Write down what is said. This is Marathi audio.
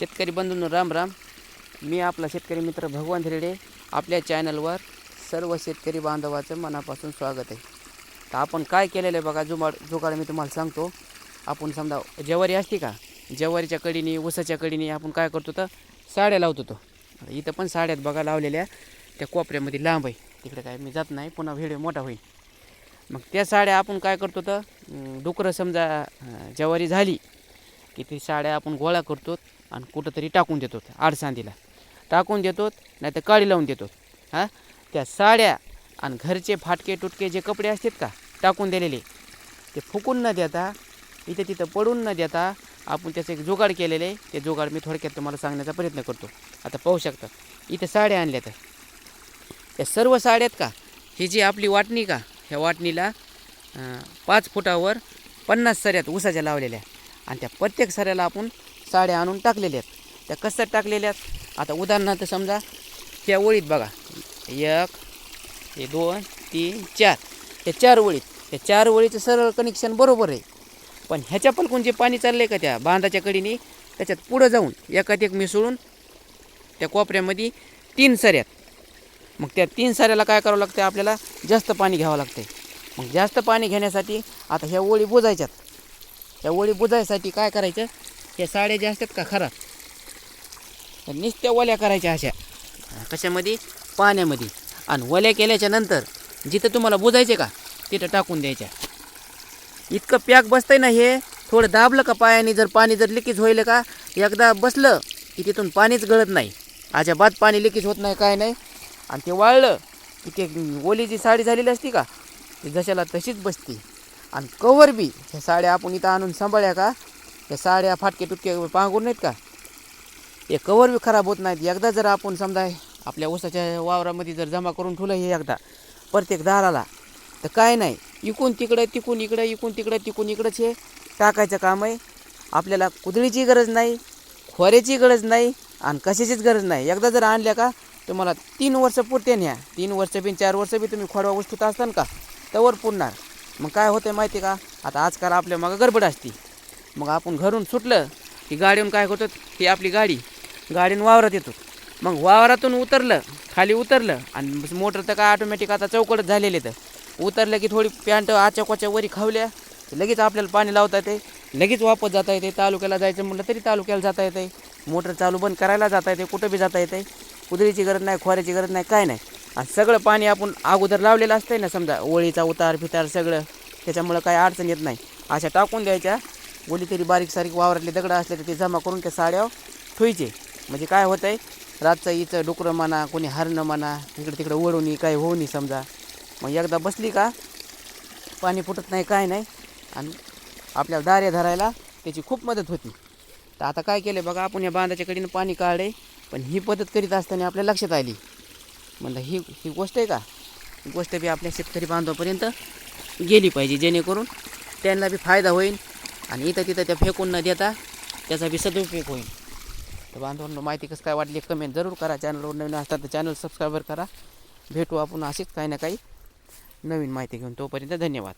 शेतकरी बंधूंनो राम राम. मी आपला शेतकरी मित्र भगवान हिरडे. आपल्या चॅनलवर सर्व शेतकरी बांधवाचं मनापासून स्वागत आहे. तर आपण काय केलेलं आहे बघा जुमाड जुगाड मी तुम्हाला सांगतो. आपण समजा ज्वारी असते का? ज्वारीच्या कडीने ऊसाच्या कडीने आपण काय करतो तर साड्या लावतो तो. इथं पण साड्यात बघा लावलेल्या. त्या कोपऱ्यामध्ये लांब आहे. तिकडे काय मी जात नाही पुन्हा व्हिडिओ मोठा होईल. मग त्या साड्या आपण काय करतो तर डुकरं समजा जवारी ज्वारी झाली की ती साड्या आपण गोळा करतो. आणि कुठंतरी टाकून देतो आडसांदीला टाकून देतो नाही तर काळी लावून देतो हां? त्या साड्या आणि घरचे फाटके टुटके जे कपडे असतात का टाकून दिलेले ते फुकून न देता इथे तिथं पडून न देता आपण त्याचं एक जुगाड केलेले आहे. ते जुगाड मी थोडक्यात तुम्हाला सांगण्याचा प्रयत्न करतो. आता पाहू शकता इथं साड्या आणल्या तर त्या सर्व साड्यात का ही जी आपली वाटणी का ह्या वाटणीला पाच फुटावर पन्नास सऱ्यात उसाच्या लावलेल्या. आणि त्या प्रत्येक सऱ्याला आपण साड्या आणून टाकलेल्या आहेत. त्या कसं टाकलेल्या आहेत. आता उदाहरणार्थ समजा त्या ओळीत बघा. एक हे दोन तीन चार. त्या चार ओळीत त्या चार ओळीचं सरळ कनेक्शन बरोबर आहे. पण ह्याच्या पलकून जे पाणी चाललं आहे का त्या बांधाच्या कडीने त्याच्यात पुढं जाऊन एकात एक मिसळून त्या कोपऱ्यामध्ये तीन सऱ्यात मग त्या तीन साऱ्याला काय करावं लागतं आपल्याला जास्त पाणी घ्यावं लागतं मग जास्त पाणी घेण्यासाठी आता ह्या ओळी बुजायच्यात. त्या ओळी बुजायसाठी काय करायचं? त्या साड्या ज्या असतात का खराब? तर नुसत्या ओल्या करायच्या अशा. कशामध्ये? पाण्यामध्ये. आणि ओल्या केल्याच्यानंतर जिथं तुम्हाला बुजायचे का तिथं टाकून द्यायच्या. इतकं पॅक बसतंय ना हे. थोडं दाबलं का पायाने जर पाणी जर लिकेज होईल का एकदा बसलं की तिथून पाणीच गळत नाही. अजाबात पाणी लिकेज होत नाही काय नाही. आणि ते वाळलं की ते ओली जी साडी झालेली असती का ती जशाला तशीच बसते. आणि कवर बी ह्या साड्या आपण इथं आणून सांभाळ्या का त्या साड्या फाटके तुटके पांघरून नाहीत का हे कवर बी खराब होत नाहीत एकदा जर आपण समजा आपल्या ऊसाच्या वावरामध्ये जर जमा करून ठेवलं हे एकदा प्रत्येक दाराला तर काय नाही इकून तिकडं तिकून इकडं इकून तिकडं तिकून इकडंच हे टाकायचं काम आहे आपल्याला कुदळीची गरज नाही खोऱ्याची गरज नाही आणि कशाचीच गरज नाही एकदा जर आणल्या का तुम्हाला तीन वर्ष पुरते न्या तीन वर्ष बी चार वर्ष बी तुम्ही खोडवा वस्तूत असताना का तवर पुरणार मग काय होतं माहिती आहे का आता आजकाल आपल्या मागं गडबड असते मग आपण घरून सुटलं की गाडीहून काय करतो ही आपली गाडी. गाडीनं वावरात येतो. मग वावरातून उतरलं खाली उतरलं आणि मोटर तर काय ऑटोमॅटिक आता चौकडच झालेले तर. उतरलं की थोडी पॅन्ट आच्या कोच्या वरी खावल्या लगेच आपल्याला पाणी लावता येते. लगेच वापस जाता येते. तालुक्याला जायचं म्हटलं तरी तालुक्याला जाता येते. मोटर चालू बंद करायला जाता येते. कुठं बी जाता येते. कुदरीची गरज नाही खोऱ्याची गरज नाही काय नाही. आणि सगळं पाणी आपण अगोदर लावलेलं असतंय ना समजा ओळीचा उतार फितार सगळं. त्याच्यामुळं काय अडचण येत नाही. अशा टाकून द्यायच्या. ओली तरी बारीक सारीक वावरातले दगडं असले तर ते जमा करून त्या साड्या ठोयचे म्हणजे काय होतं आहे रातचं इचं डुकरं म्हणा कोणी हरणं म्हणा इकडे तिकडं ओढून काय होऊ नये समजा. मग एकदा बसली का पाणी फुटत नाही काय नाही. आणि आपल्याला दारे धरायला त्याची खूप मदत होती. तर आता काय केलं बघा आपण या बांधाच्या कडीनं पाणी काढे पण ही पद्धत करीत असताना आपल्या लक्षात आली. म्हणलं ही ही गोष्ट आहे का? ही गोष्ट बी आपल्या शेतकरी बांधवापर्यंत गेली पाहिजे जेणेकरून त्यांना बी फायदा होईल आणि इथं तिथं त्या फेकून न देता त्याचा बी सदुपयोग होईल. तर बांधवांना माहिती कसं काय वाटली कमेंट जरूर करा. चॅनलवर नवीन असतात तर चॅनल सबस्क्राईबर करा. भेटू आपण अशीच काही ना काही नवीन माहिती घेऊन. तोपर्यंत धन्यवाद.